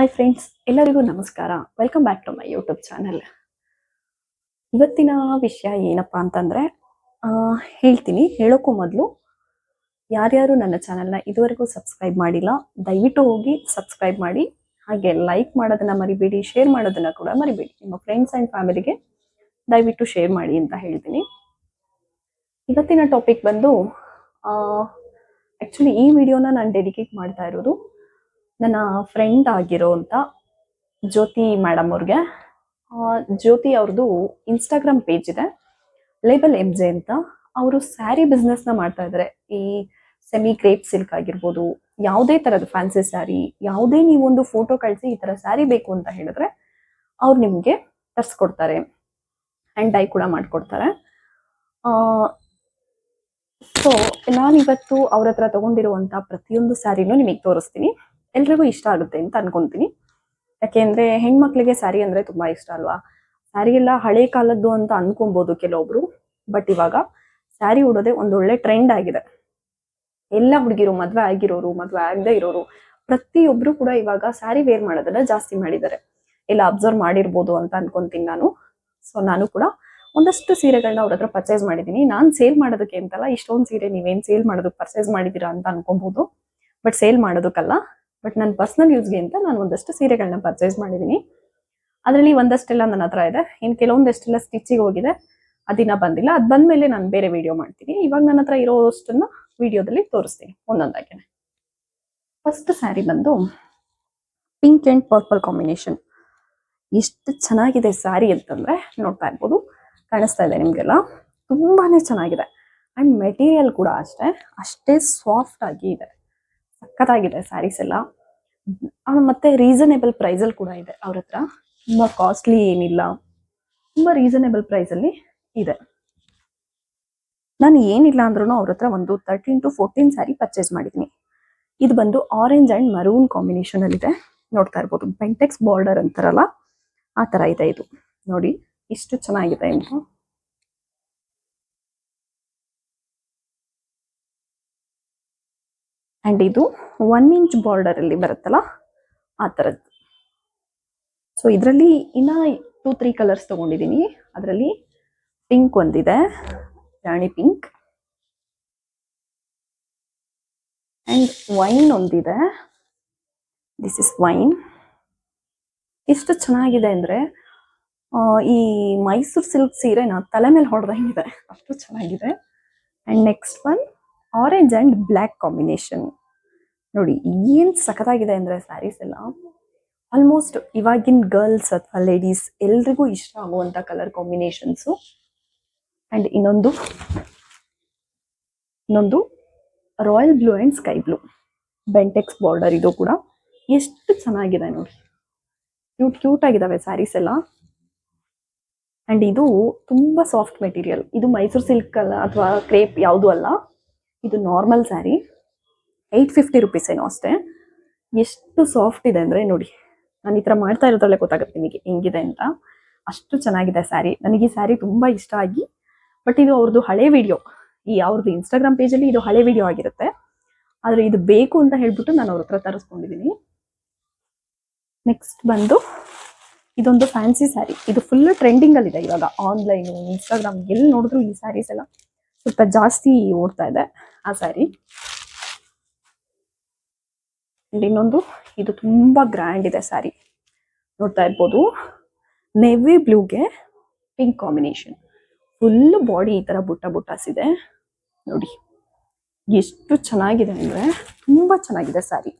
Hi friends ಎಲ್ಲರಿಗೂ ನಮಸ್ಕಾರ. Welcome back to my YouTube channel ಇವತ್ತಿನ ವಿಷಯ ಏನಪ್ಪ ಅಂತಂದ್ರೆ ಹೇಳ್ತೀನಿ. ಹೇಳೋಕ್ಕೂ ಮೊದಲು ಯಾರ್ಯಾರು ನನ್ನ ಚಾನೆಲ್ನ ಇದುವರೆಗೂ ಸಬ್ಸ್ಕ್ರೈಬ್ ಮಾಡಿಲ್ಲ, ದಯವಿಟ್ಟು ಹೋಗಿ ಸಬ್ಸ್ಕ್ರೈಬ್ ಮಾಡಿ. ಹಾಗೆ ಲೈಕ್ ಮಾಡೋದನ್ನ ಮರಿಬೇಡಿ ಶೇರ್ ಮಾಡೋದನ್ನ ಕೂಡ ಮರಿಬೇಡಿ. ನಿಮ್ಮ ಫ್ರೆಂಡ್ಸ್ ಆ್ಯಂಡ್ ಫ್ಯಾಮಿಲಿಗೆ ದಯವಿಟ್ಟು ಶೇರ್ ಮಾಡಿ ಅಂತ ಹೇಳ್ತೀನಿ. ಇವತ್ತಿನ ಟಾಪಿಕ್ ಬಂದು ಆ್ಯಕ್ಚುಲಿ ಈ ವಿಡಿಯೋನ ನಾನು ಡೆಡಿಕೇಟ್ ಮಾಡ್ತಾ ಇರೋದು ನನ್ನ ಫ್ರೆಂಡ್ ಆಗಿರೋಂಥ ಜ್ಯೋತಿ ಮೇಡಮ್ ಅವ್ರಿಗೆ. ಜ್ಯೋತಿ ಅವ್ರದ್ದು ಇನ್ಸ್ಟಾಗ್ರಾಮ್ ಪೇಜ್ ಇದೆ. ಲೇಬಲ್ ಎಂ ಜೆ ಅಂತ. ಅವರು ಸ್ಯಾರಿ ಬಿಸ್ನೆಸ್ನ ಮಾಡ್ತಾ ಇದ್ದಾರೆ ಈ ಸೆಮಿ ಕ್ರೇಪ್ ಸಿಲ್ಕ್ ಆಗಿರ್ಬೋದು, ಯಾವುದೇ ಥರದ ಫ್ಯಾನ್ಸಿ ಸ್ಯಾರಿ ಯಾವುದೇ ನೀವೊಂದು ಫೋಟೋ ಕಳಿಸಿ ಈ ಥರ ಸ್ಯಾರಿ ಬೇಕು ಅಂತ ಹೇಳಿದ್ರೆ ಅವ್ರು ನಿಮಗೆ ತರಿಸ್ಕೊಡ್ತಾರೆ. ಆ್ಯಂಡ್ ಡೈ ಕೂಡ ಮಾಡಿಕೊಡ್ತಾರೆ. ಸೊ ನಾನಿವತ್ತು ಅವ್ರ ಹತ್ರ ತೊಗೊಂಡಿರುವಂಥ ಪ್ರತಿಯೊಂದು ಸ್ಯಾರಿನೂ ನಿಮಗೆ ತೋರಿಸ್ತೀನಿ. ಎಲ್ರಿಗೂ ಇಷ್ಟ ಆಗುತ್ತೆ ಅಂತ ಅನ್ಕೊಂತೀನಿ. ಯಾಕೆಂದ್ರೆ ಹೆಣ್ಮಕ್ಳಿಗೆ ಸ್ಯಾರಿ ಅಂದ್ರೆ ತುಂಬಾ ಇಷ್ಟ ಅಲ್ವಾ? ಸ್ಯಾರಿ ಎಲ್ಲ ಹಳೆ ಕಾಲದ್ದು ಅಂತ ಅನ್ಕೊಬಹುದು ಕೆಲವೊಬ್ರು. ಬಟ್ ಇವಾಗ ಸ್ಯಾರಿ ಉಡೋದೇ ಒಂದೊಳ್ಳೆ ಟ್ರೆಂಡ್ ಆಗಿದೆ. ಎಲ್ಲ ಹುಡುಗಿರು, ಮದ್ವೆ ಆಗಿರೋರು, ಮದ್ವೆ ಆಗದೆ ಇರೋರು, ಪ್ರತಿಯೊಬ್ರು ಕೂಡ ಇವಾಗ ಸ್ಯಾರಿ ವೇರ್ ಮಾಡೋದನ್ನ ಜಾಸ್ತಿ ಮಾಡಿದ್ದಾರೆ. ಎಲ್ಲ ಅಬ್ಸರ್ವ್ ಮಾಡಿರ್ಬೋದು ಅಂತ ಅನ್ಕೊಂತೀನಿ ನಾನು. ಸೊ ನಾನು ಕೂಡ ಒಂದಷ್ಟು ಸೀರೆಗಳನ್ನ ಅವ್ರ ಹತ್ರ ಪರ್ಚೇಸ್ ಮಾಡಿದ್ದೀನಿ. ನಾನು ಸೇಲ್ ಮಾಡೋದಕ್ಕೆ ಅಂತಲ್ಲ, ಇಷ್ಟೊಂದು ಸೀರೆ ನೀವೇನ್ ಸೇಲ್ ಮಾಡೋದಕ್ಕೆ ಪರ್ಚೇಸ್ ಮಾಡಿದ್ದೀರಾ ಅಂತ ಅನ್ಕೊಬಹುದು ಬಟ್ ಸೇಲ್ ಮಾಡೋದಕ್ಕಲ್ಲ. ಬಟ್ ನನ್ನ ಪರ್ಸನಲ್ ಯೂಸ್ಗೆ ಅಂತ ನಾನು ಒಂದಷ್ಟು ಸೀರೆಗಳನ್ನ ಪರ್ಚೇಸ್ ಮಾಡಿದ್ದೀನಿ ಅದರಲ್ಲಿ ಒಂದಷ್ಟೆಲ್ಲ ನನ್ನ ಹತ್ರ ಇದೆ. ಇನ್ನು ಕೆಲವೊಂದಷ್ಟೆಲ್ಲ ಸ್ಟಿಚಿಗೆ ಹೋಗಿದೆ. ಅದಿನ್ನ ಬಂದಿಲ್ಲ. ಅದು ಬಂದ್ಮೇಲೆ ನಾನು ಬೇರೆ ವಿಡಿಯೋ ಮಾಡ್ತೀನಿ. ಇವಾಗ ನನ್ನ ಹತ್ರ ಇರೋಷ್ಟನ್ನು ವಿಡಿಯೋದಲ್ಲಿ ತೋರಿಸ್ತೀನಿ. ಒಂದೊಂದಾಗೆ. ಫಸ್ಟ್ ಸ್ಯಾರಿ ಬಂದು ಪಿಂಕ್ ಆ್ಯಂಡ್ ಪರ್ಪಲ್ ಕಾಂಬಿನೇಷನ್ ಎಷ್ಟು ಚೆನ್ನಾಗಿದೆ ಸ್ಯಾರಿ ಅಂತಂದರೆ ನೋಡ್ತಾ ಇರ್ಬೋದು. ಕಾಣಿಸ್ತಾ ಇದೆ ನಿಮಗೆಲ್ಲ. ತುಂಬಾ ಚೆನ್ನಾಗಿದೆ. ಆ್ಯಂಡ್ ಮೆಟೀರಿಯಲ್ ಕೂಡ ಅಷ್ಟೇ. ಅಷ್ಟೇ ಸಾಫ್ಟ್ ಆಗಿ ಇದೆ. ಸಖತ್ತಾಗಿದೆ ಸ್ಯಾರೀಸ್ ಎಲ್ಲ. ಮತ್ತೆ ರೀಸನೇಬಲ್ ಪ್ರೈಸಲ್ಲಿ ಕೂಡ ಇದೆ ಅವ್ರ ಹತ್ರ. ತುಂಬಾ ಕಾಸ್ಟ್ಲಿ ಏನಿಲ್ಲ. ತುಂಬಾ ರೀಸನೇಬಲ್ ಪ್ರೈಸಲ್ಲಿ ಇದೆ. ನಾನು ಏನಿಲ್ಲ ಅಂದ್ರೂ ಅವ್ರ ಹತ್ರ ಒಂದು thirteen to fourteen sari purchase ಮಾಡಿದ್ದೀನಿ ಇದು ಬಂದು ಆರೆಂಜ್ ಅಂಡ್ ಮರೂನ್ ಕಾಂಬಿನೇಷನ್ ಅಲ್ಲಿ ಇದೆ ನೋಡ್ತಾ ಇರ್ಬೋದು. ಪೆಂಟೆಕ್ಸ್ ಬಾರ್ಡರ್ ಅಂತಾರಲ್ಲ, ಆ ತರ ಇದೆ ಇದು. ನೋಡಿ, ಇಷ್ಟು ಚೆನ್ನಾಗಿದೆ ಅಂತ ಅಂಡ್ ಇದು ಒನ್ ಇಂಚ್ ಬಾರ್ಡರಲ್ಲಿ ಬರುತ್ತಲ್ಲ, ಆ ಥರದ್ದು ಸೊ ಇದರಲ್ಲಿ ಇನ್ನ ಟೂ ತ್ರೀ ಕಲರ್ಸ್ ತಗೊಂಡಿದ್ದೀನಿ ಅದರಲ್ಲಿ ಪಿಂಕ್ ಒಂದಿದೆ, ರಾಣಿ ಪಿಂಕ್ ಆ್ಯಂಡ್ ವೈನ್ ಒಂದಿದೆ. ದಿಸ್ ಇಸ್ ವೈನ್ ಎಷ್ಟು ಚೆನ್ನಾಗಿದೆ ಅಂದರೆ ಈ ಮೈಸೂರು ಸಿಲ್ಕ್ ಸೀರೆನ ತಲೆ ಮೇಲೆ ಹೊಡೆದಂಗಿದೆ. ಅಷ್ಟು ಚೆನ್ನಾಗಿದೆ. And next one orange and black combination ನೋಡಿ, ಏನು ಸಖತ್ತಾಗಿದೆ ಅಂದ್ರೆ ಸ್ಯಾರೀಸ್ ಎಲ್ಲ ಆಲ್ಮೋಸ್ಟ್ ಇವಾಗಿನ ಗರ್ಲ್ಸ್ ಅಥವಾ ಲೇಡೀಸ್ ಎಲ್ರಿಗೂ ಇಷ್ಟ ಆಗುವಂಥ ಕಲರ್ ಕಾಂಬಿನೇಷನ್ಸು ಅಂಡ್ ಇನ್ನೊಂದು ಇನ್ನೊಂದು royal blue and sky blue Bentex border ಇದು ಕೂಡ ಎಷ್ಟು ಚೆನ್ನಾಗಿದೆ ನೋಡಿ. ಕ್ಯೂಟ್ ಕ್ಯೂಟ್ ಆಗಿದ್ದಾವೆ ಸ್ಯಾರೀಸ್ ಎಲ್ಲ. ಅಂಡ್ ಇದು ತುಂಬಾ ಸಾಫ್ಟ್ ಮೆಟೀರಿಯಲ್ ಇದು ಮೈಸೂರು ಸಿಲ್ಕ್ ಅಲ್ಲ ಅಥವಾ ಕ್ರೇಪ್ ಯಾವುದು ಅಲ್ಲ. ಇದು normal sari eight fifty rupees ಏನೋ ಅಷ್ಟೇ. ಎಷ್ಟು ಸಾಫ್ಟ್ ಇದೆ ಅಂದ್ರೆ ನೋಡಿ, ನಾನು ಈ ಥರ ಮಾಡ್ತಾ ಇರೋದ್ರಲ್ಲೇ ಗೊತ್ತಾಗುತ್ತೆ ನಿಮಗೆ ಹೆಂಗಿದೆ ಅಂತ. ಅಷ್ಟು ಚೆನ್ನಾಗಿದೆ ಸ್ಯಾರಿ ನನಗೆ ಈ ಸ್ಯಾರಿ ತುಂಬ ಇಷ್ಟ ಆಗಿ ಬಟ್ ಇದು ಅವ್ರದ್ದು ಹಳೆ ವಿಡಿಯೋ ಈ ಅವ್ರದ್ದು ಇನ್ಸ್ಟಾಗ್ರಾಮ್ ಪೇಜಲ್ಲಿ ಇದು ಹಳೆ ವಿಡಿಯೋ ಆಗಿರುತ್ತೆ. ಆದರೆ ಇದು ಬೇಕು ಅಂತ ಹೇಳ್ಬಿಟ್ಟು ನಾನು ಅವ್ರ ಹತ್ರ ತರಿಸ್ಕೊಂಡಿದ್ದೀನಿ ನೆಕ್ಸ್ಟ್ ಬಂದು ಇದೊಂದು ಫ್ಯಾನ್ಸಿ ಸ್ಯಾರಿ ಇದು ಫುಲ್ ಟ್ರೆಂಡಿಂಗಲ್ಲಿದೆ ಇವಾಗ ಆನ್ಲೈನ್ ಇನ್ಸ್ಟಾಗ್ರಾಮ್ ಎಲ್ಲಿ ನೋಡಿದ್ರು ಈ ಸ್ಯಾರೀಸ್ ಎಲ್ಲ. ಸ್ವಲ್ಪ ಜಾಸ್ತಿ ಓಡ್ತಾ ಇದೆ. ಆ ಸ್ಯಾರಿ ಅಂಡ್ ಇನ್ನೊಂದು. ಇದು ತುಂಬಾ ಗ್ರ್ಯಾಂಡ್ ಇದೆ ಸ್ಯಾರಿ ನೋಡ್ತಾ ಇರ್ಬೋದು. ನೆವಿ ಬ್ಲೂಗೆ ಪಿಂಕ್ ಕಾಂಬಿನೇಷನ್ ಫುಲ್ ಬಾಡಿ ಈ ತರ ಬುಟ್ಟ ಬುಟ್ಟಾಸ್ ಇದೆ. ನೋಡಿ, ಎಷ್ಟು ಚೆನ್ನಾಗಿದೆ ಅಂದ್ರೆ ತುಂಬಾ ಚೆನ್ನಾಗಿದೆ ಸ್ಯಾರಿ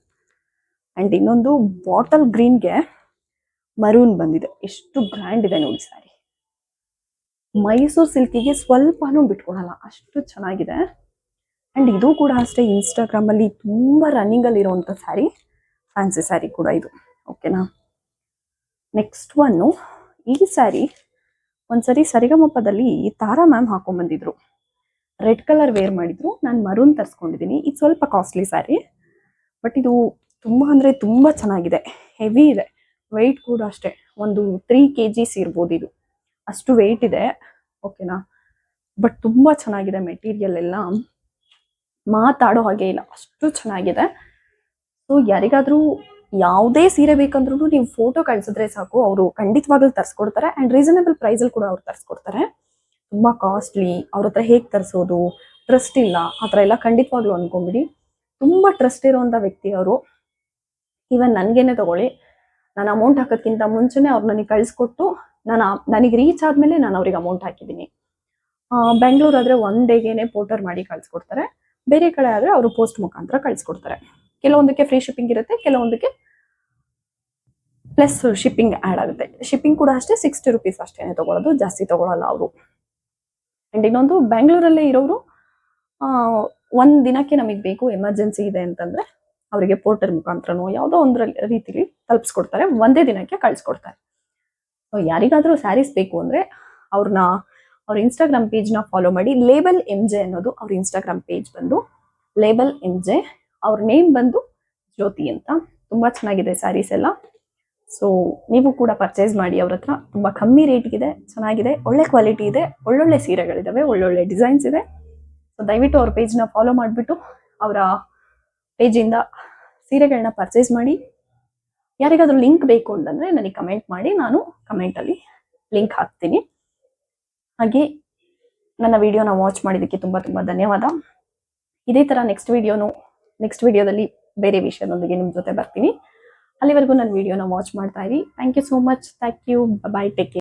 ಅಂಡ್ ಇನ್ನೊಂದು ಬಾಟಲ್ ಗ್ರೀನ್ಗೆ ಮರೂನ್ ಬಂದಿದೆ. ಎಷ್ಟು ಗ್ರ್ಯಾಂಡ್ ಇದೆ ನೋಡಿ ಸ್ಯಾರಿ ಮೈಸೂರು ಸಿಲ್ಕಿಗೆ ಸ್ವಲ್ಪನೂ ಬಿಟ್ಕೊಡಲ್ಲ, ಅಷ್ಟು ಚೆನ್ನಾಗಿದೆ. ಆ್ಯಂಡ್ ಇದು ಕೂಡ ಅಷ್ಟೇ ಇನ್ಸ್ಟಾಗ್ರಾಮಲ್ಲಿ ತುಂಬ ತುಂಬಾ ರನ್ನಿಂಗ್ ಅಲ್ಲಿ ಇರುವಂತ ಸ್ಯಾರಿ ಫ್ಯಾನ್ಸಿ ಸ್ಯಾರಿ ಕೂಡ ಇದು. ಓಕೆನಾ ನೆಕ್ಸ್ಟ್ ಒನ್ನು ಈ ಸ್ಯಾರಿ ಒಂದ್ಸರಿ ಸರಿಗಮಪ್ಪದಲ್ಲಿ ತಾರಾ ಮ್ಯಾಮ್ ಹಾಕೊಂಡ್ ಬಂದಿದ್ರು ರೆಡ್ ಕಲರ್ ವೇರ್ ಮಾಡಿದ್ರು, ನಾನು ಮರೂನ್ ತರಿಸ್ಕೊಂಡಿದ್ದೀನಿ ಇದು ಸ್ವಲ್ಪ ಕಾಸ್ಟ್ಲಿ ಸ್ಯಾರಿ ಬಟ್ ಇದು ತುಂಬ ಅಂದರೆ ತುಂಬ ಚೆನ್ನಾಗಿದೆ. ಹೆವಿ ಇದೆ. ವೆಯ್ಟ್ ಕೂಡ ಅಷ್ಟೇ. ಒಂದು ತ್ರೀ ಕೆ ಜಿಸ್ ಇರ್ಬೋದು ಇದು. ಅಷ್ಟು ವೆಯ್ಟ್ ಇದೆ. ಓಕೆನಾ ಬಟ್ ತುಂಬಾ ಚೆನ್ನಾಗಿದೆ ಮೆಟೀರಿಯಲ್ ಎಲ್ಲ. ಮಾತಾಡೋ ಹಾಗೆ ಇಲ್ಲ. ಅಷ್ಟು ಚೆನ್ನಾಗಿದೆ. ಸೊ ಯಾರಿಗಾದ್ರೂ ಯಾವುದೇ ಸೀರೆ ಬೇಕಂದ್ರೂ ನೀವು ಫೋಟೋ ಕಳಿಸಿದ್ರೆ ಸಾಕು. ಅವರು ಖಂಡಿತವಾಗ್ಲೂ ತರಿಸ್ಕೊಡ್ತಾರೆ ಅಂಡ್ ರೀಸನಬಲ್ ಪ್ರೈಸಲ್ಲಿ ಕೂಡ ಅವ್ರು ತರಿಸ್ಕೊಡ್ತಾರೆ. ತುಂಬಾ ಕಾಸ್ಟ್ಲಿ ಅವ್ರ ಹತ್ರ ಹೇಗೆ ತರಿಸೋದು? ಟ್ರಸ್ಟ್ ಇಲ್ಲ. ಆ ಥರ ಎಲ್ಲ ಖಂಡಿತವಾಗ್ಲೂ ಅಂದ್ಕೊಂಬಿಡಿ ತುಂಬಾ ಟ್ರಸ್ಟ್ ಇರುವಂತ ವ್ಯಕ್ತಿ ಅವರು. ಈವನ್ ನನಗೇನೆ ತಗೊಳ್ಳಿ. ನಾನು ಅಮೌಂಟ್ ಹಾಕೋದ್ಕಿಂತ ಮುಂಚೆನೇ ಅವ್ರು ನನಗೆ ಕಳಿಸ್ಕೊಟ್ಟು ನಾನು ನನಗೆ ರೀಚ್ ಆದ್ಮೇಲೆ ನಾನು ಅವ್ರಿಗೆ ಅಮೌಂಟ್ ಹಾಕಿದ್ದೀನಿ. ಬೆಂಗಳೂರು ಆದರೆ ಒನ್ ಡೇಗೇನೆ ಪೋರ್ಟರ್ ಮಾಡಿ ಕಳಿಸ್ಕೊಡ್ತಾರೆ. ಬೇರೆ ಕಡೆ ಆದರೆ ಅವರು ಪೋಸ್ಟ್ ಮುಖಾಂತರ ಕಳಿಸ್ಕೊಡ್ತಾರೆ. ಕೆಲವೊಂದಕ್ಕೆ ಫ್ರೀ ಶಿಪ್ಪಿಂಗ್ ಇರುತ್ತೆ, ಕೆಲವೊಂದಕ್ಕೆ ಪ್ಲಸ್ ಶಿಪ್ಪಿಂಗ್ ಆ್ಯಡ್ ಆಗುತ್ತೆ. ಶಿಪ್ಪಿಂಗ್ ಕೂಡ ಅಷ್ಟೇ ಸಿಕ್ಸ್ಟಿ ರುಪೀಸ್ ಅಷ್ಟೇ ತಗೊಳ್ಳೋದು ಜಾಸ್ತಿ ತೊಗೊಳಲ್ಲ ಅವರು. ಆ್ಯಂಡ್ ಇನ್ನೊಂದು ಬೆಂಗಳೂರಲ್ಲೇ ಇರೋರು ಒಂದು ದಿನಕ್ಕೆ ನಮಗೆ ಬೇಕು ಎಮರ್ಜೆನ್ಸಿ ಇದೆ ಅಂತಂದರೆ ಅವರಿಗೆ ಪೋರ್ಟರ್ ಮುಖಾಂತರನೋ ಯಾವುದೋ ಒಂದು ರೀತಿಲಿ ತಲುಪಿಸ್ಕೊಡ್ತಾರೆ, ಒಂದೇ ದಿನಕ್ಕೆ ಕಳ್ಸಿಕೊಡ್ತಾರೆ. ಯಾರಿಗಾದ್ರೂ ಸ್ಯಾರೀಸ್ ಬೇಕು ಅಂದ್ರೆ ಅವ್ರನ್ನ ಅವ್ರ ಇನ್ಸ್ಟಾಗ್ರಾಮ್ ಪೇಜ್ನ ಫಾಲೋ ಮಾಡಿ. ಲೇಬಲ್ ಎಂ ಜೆ ಅನ್ನೋದು ಅವ್ರ ಇನ್ಸ್ಟಾಗ್ರಾಮ್ ಪೇಜ್ ಬಂದು. ಲೇಬಲ್ ಎಂ ಜೆ ಅವ್ರ ನೇಮ್ ಬಂದು ಜ್ಯೋತಿ ಅಂತ. ತುಂಬಾ ಚೆನ್ನಾಗಿದೆ ಸ್ಯಾರೀಸ್ ಎಲ್ಲ. ಸೊ ನೀವು ಕೂಡ ಪರ್ಚೇಸ್ ಮಾಡಿ. ಅವ್ರ ಹತ್ರ ತುಂಬಾ ಕಮ್ಮಿ ರೇಟ್ಗಿದೆ ಚೆನ್ನಾಗಿದೆ, ಒಳ್ಳೆ ಕ್ವಾಲಿಟಿ ಇದೆ, ಒಳ್ಳೊಳ್ಳೆ ಸೀರೆಗಳಿದಾವೆ, ಒಳ್ಳೊಳ್ಳೆ ಡಿಸೈನ್ಸ್ ಇದೆ. ಸೊ ದಯವಿಟ್ಟು ಅವ್ರ ಪೇಜ್ನ ಫಾಲೋ ಮಾಡಿಬಿಟ್ಟು ಅವರ ಪೇಜಿಂದ ಸೀರೆಗಳನ್ನ ಪರ್ಚೇಸ್ ಮಾಡಿ. ಯಾರಿಗಾದ್ರೂ ಲಿಂಕ್ ಬೇಕು ಅಂತಂದ್ರೆ ನನಗೆ ಕಮೆಂಟ್ ಮಾಡಿ, ನಾನು ಕಮೆಂಟಲ್ಲಿ ಲಿಂಕ್ ಹಾಕ್ತೀನಿ. ಹಾಗೆ ನನ್ನ ವಿಡಿಯೋನ ವಾಚ್ ಮಾಡಿದ್ದಕ್ಕೆ ತುಂಬ ತುಂಬ ಧನ್ಯವಾದ. ಇದೇ ಥರ ನೆಕ್ಸ್ಟ್ ವಿಡಿಯೋನು ನೆಕ್ಸ್ಟ್ ವಿಡಿಯೋದಲ್ಲಿ ಬೇರೆ ವಿಷಯದೊಂದಿಗೆ ನಿಮ್ಮ ಜೊತೆ ಬರ್ತೀನಿ. ಅಲ್ಲಿವರೆಗೂ ನನ್ನ ವಿಡಿಯೋನ ವಾಚ್ ಮಾಡ್ತಾ ಇರಿ. Thank you so much thank you bye take care